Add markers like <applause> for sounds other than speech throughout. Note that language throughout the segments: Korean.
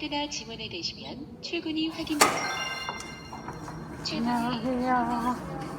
카드나 지문을 대시면 출근이 확인됩니다. 출근이 안녕하세요.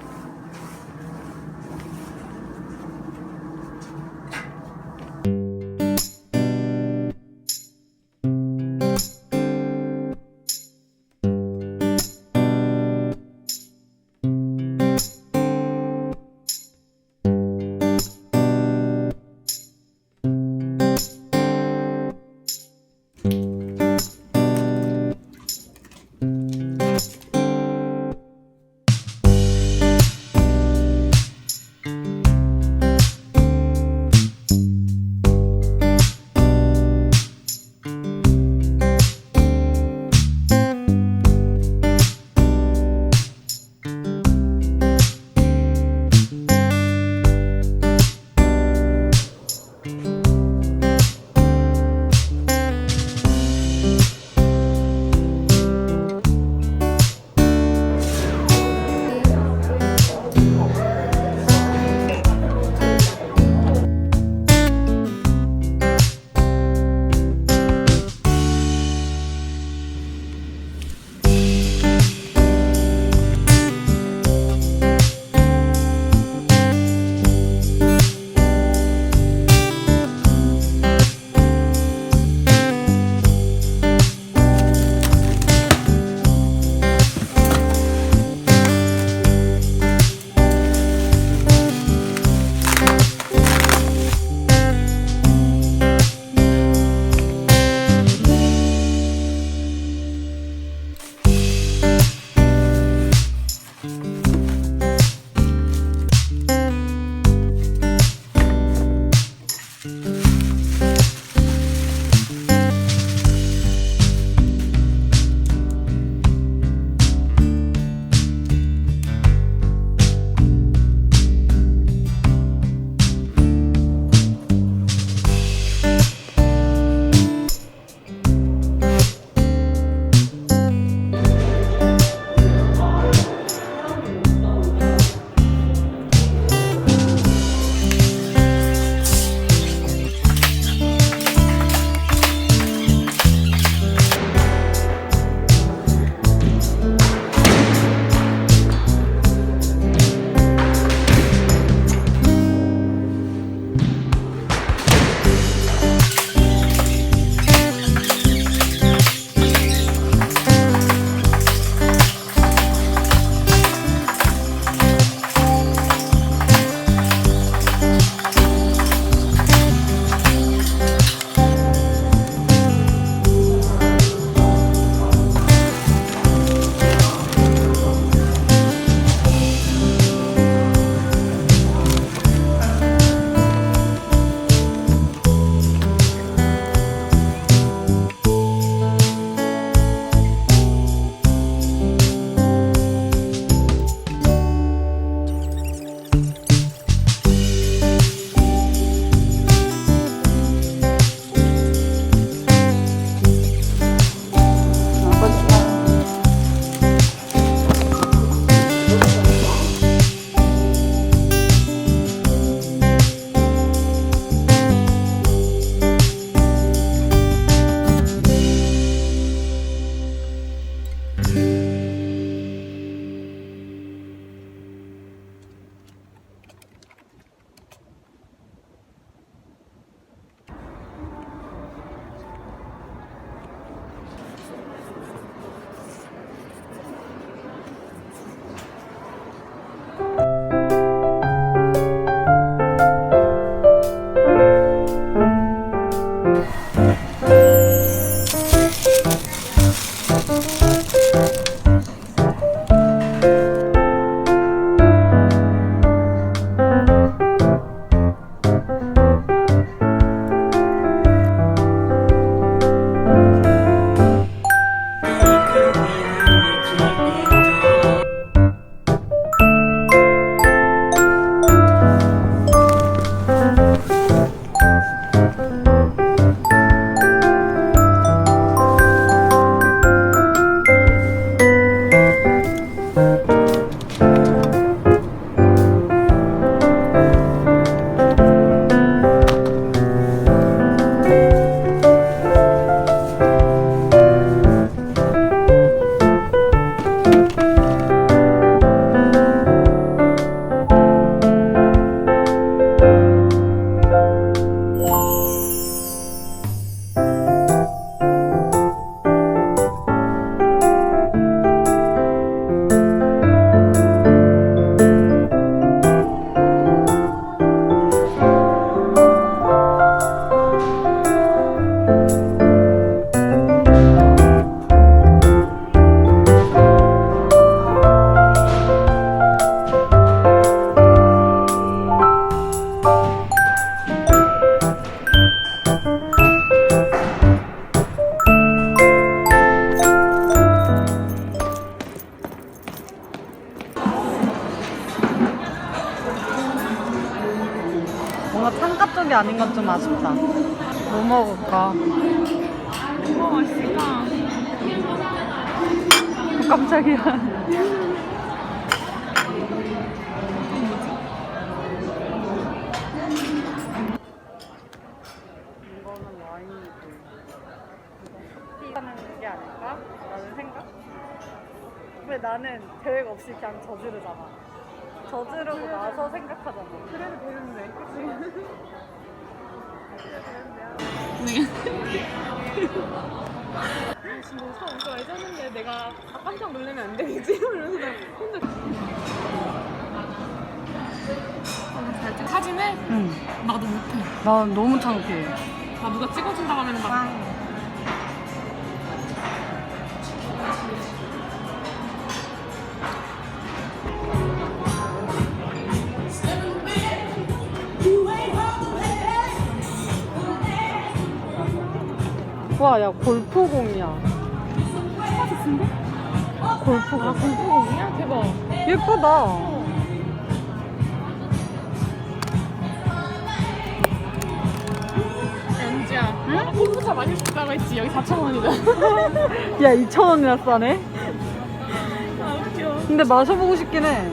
상가 쪽이 아닌 건 좀 아쉽다. 뭐 먹을까? 뭐가 맛있을까? 어, <laughs> 깜짝이야. 이거는 와인이고 하는 게 아닐까? 라는 생각? 왜 나는 계획 없이 그냥 저지르잖아. 저지르고 나서 생각하잖아. 그래도 되는데, 그치? 진짜 처음 저 예전인데 내가 아, 깜짝 놀라면 안 되겠지? <laughs> 이러면서 나 혼자 잘 찍- 사진을 응. 나도 못해. 나 너무 창피해. 나 누가 찍어준다고 하면 막 와, 야, 골프공이야. 골프공. 아, 골프공이야? 대박. 예쁘다. 연지야. 응? 골프차 마실 수 있다고 했지. 여기 4,000원이다. <laughs> 야, 2,000원이나 싸네? 아, 웃겨. 근데 마셔보고 싶긴 해.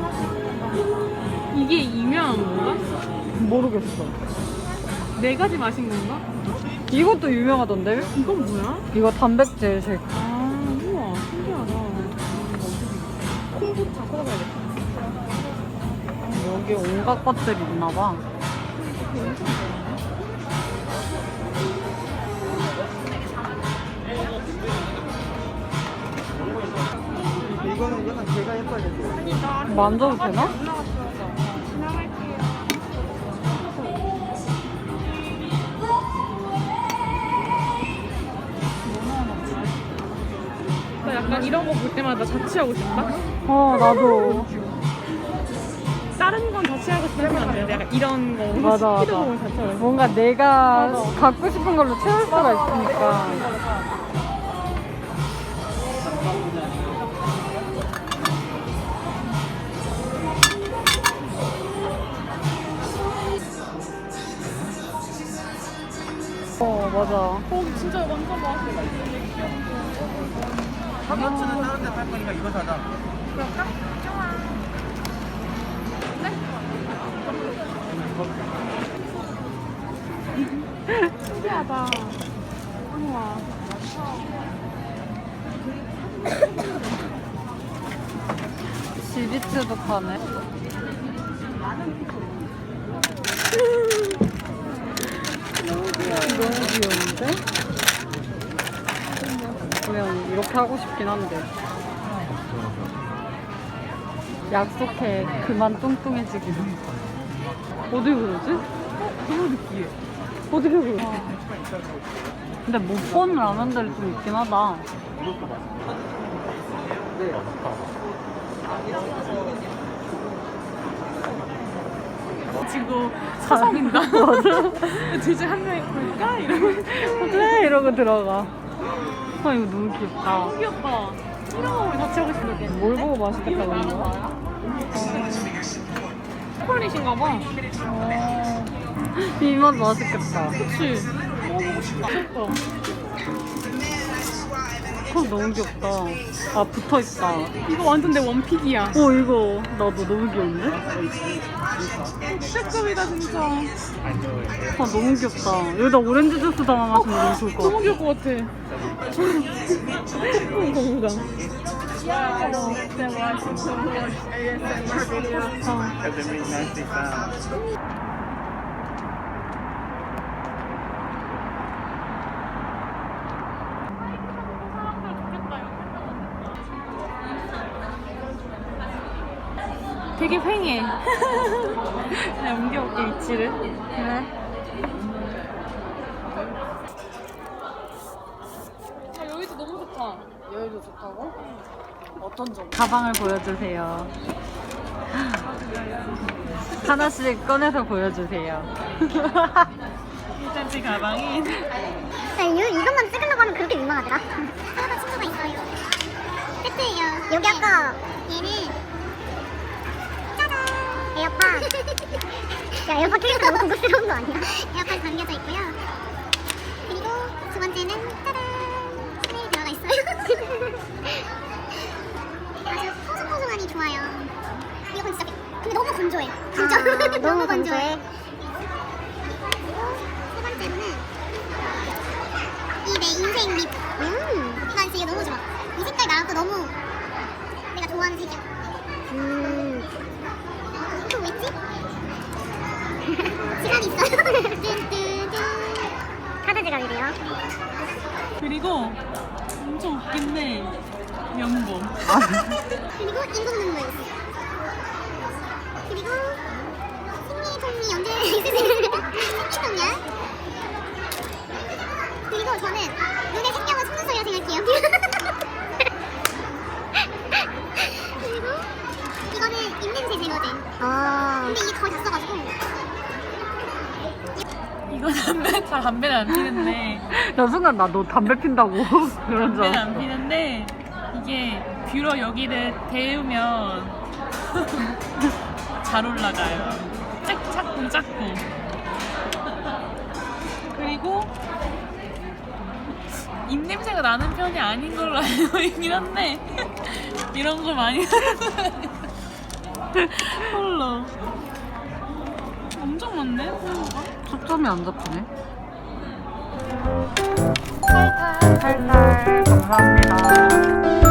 이게 유명한 건가? 모르겠어. 네 가지 맛인 건가? 이것도 유명하던데? 이건 뭐야? 이거 단백질 쉐이크. 아, 우와, 신기하다. 콩부차 끓여봐야겠다. 여기 온갖 것들이 있나봐. 이거는 약간 제가 예뻐야겠어요. 만져도 되나? 이런 거 볼 때마다 자취하고 싶다. 어, 나도. 다른 건 자취하고 싶으면 안 돼. 약간 이런 거. 맞아, 스피드 맞아. 보면 자취하고 싶어. 뭔가 내가 갖고 싶은 걸로 채울 수가 있으니까. 어, 맞아. 거기 진짜 완전 맛있어. 셔츠는 다른 데살 거니까 이거 사자. 그럴까? 좋아. 네? 신기하다. 우와. 지비츠도 파네. 너무 귀여운데? 그냥 이렇게 하고 싶긴 한데. 약속해. 그만 뚱뚱해지기로. 어디 그러지? 너무 느끼해. 어떻게 그러지? 근데 못 본 라면들이 좀 있긴 하다. 지금 사성인다. 둘째 <laughs> 한 명이 걸까? 이러면. 그래 이러고 들어가. 아 이거 너무 귀엽다. 너무 귀엽다. 이런 거 우리 같이 하고 싶은데. 뭘 보고 맛있겠다 그런 거야? 초콜릿인가 봐. 이 맛 맛있겠다. 그치? 먹어보고 싶다. 귀엽다. 어, 너무 귀엽다. 아 붙어 있다. 이거 완전 내 원픽이야. 어 이거 나도 너무 귀여운데? 진짜급이다 진짜. 아 너무 귀엽다. 여기다 오렌지 주스 담아 마시면 너무 좋을 것 너무 같아. 귀여울 것 같아. <laughs> 감사합니다. 되게 휑해. <laughs> 내가 옮겨볼게 위치를. 그래? 아 여기도 너무 좋다. 여기도 좋다고? 어떤 점? 가방을 보여주세요. 하나씩 꺼내서 보여주세요. 일단 제 가방이 네, 이, 이것만 찍으려고 하면 그렇게 민망하더라. 하나 친구가 있어요. 세트예요. 여기 아까 얘는 에어팟. 야 에어팟 끼니까 너무 고급스러운 거 아니야? 에어팟 담겨져 있고요. 그리고 두 번째는 짜란 스멜이 들어가 있어요. <laughs> 아주 포송포송함이 좋아요. 이건 진짜 근데 너무 건조해. 진짜 <laughs> 너무 건조해. 세 번째로는 이 내 인생 립. 음. 난 진짜 이게 너무 좋아. 이 색깔 또 너무 내가 좋아하는 색이야. 음. 또왜 있지? 시간이 있어요. 뚠뚠뚠. 카드 지갑이래요. 그리고 엄청 웃긴데 명범. 그리고 인공 눈물. 그리고 생리통이 연결돼 있으세요. 생리통이야. 그리고 저는 눈에 생명은 속눈썹이라 생각해요. 그리고 입냄새 제거제. 아. 근데 이게 거의 다 써가지고. 이거 담배 잘 담배는 안 피는데 <laughs> 나 순간 나 너 담배 핀다고 <laughs> 그런 줄 담배는 알았어. 안 피는데 이게 뷰러 여기를 데우면 <laughs> 잘 올라가요. 짝 작고 작고. 그리고 입 냄새가 나는 편이 아닌 걸로 알고 있긴 한데 이런 거 많이 홀로 엄청 많네 홀로가 초점이 안 잡히네. 탈탈 탈탈 감사합니다.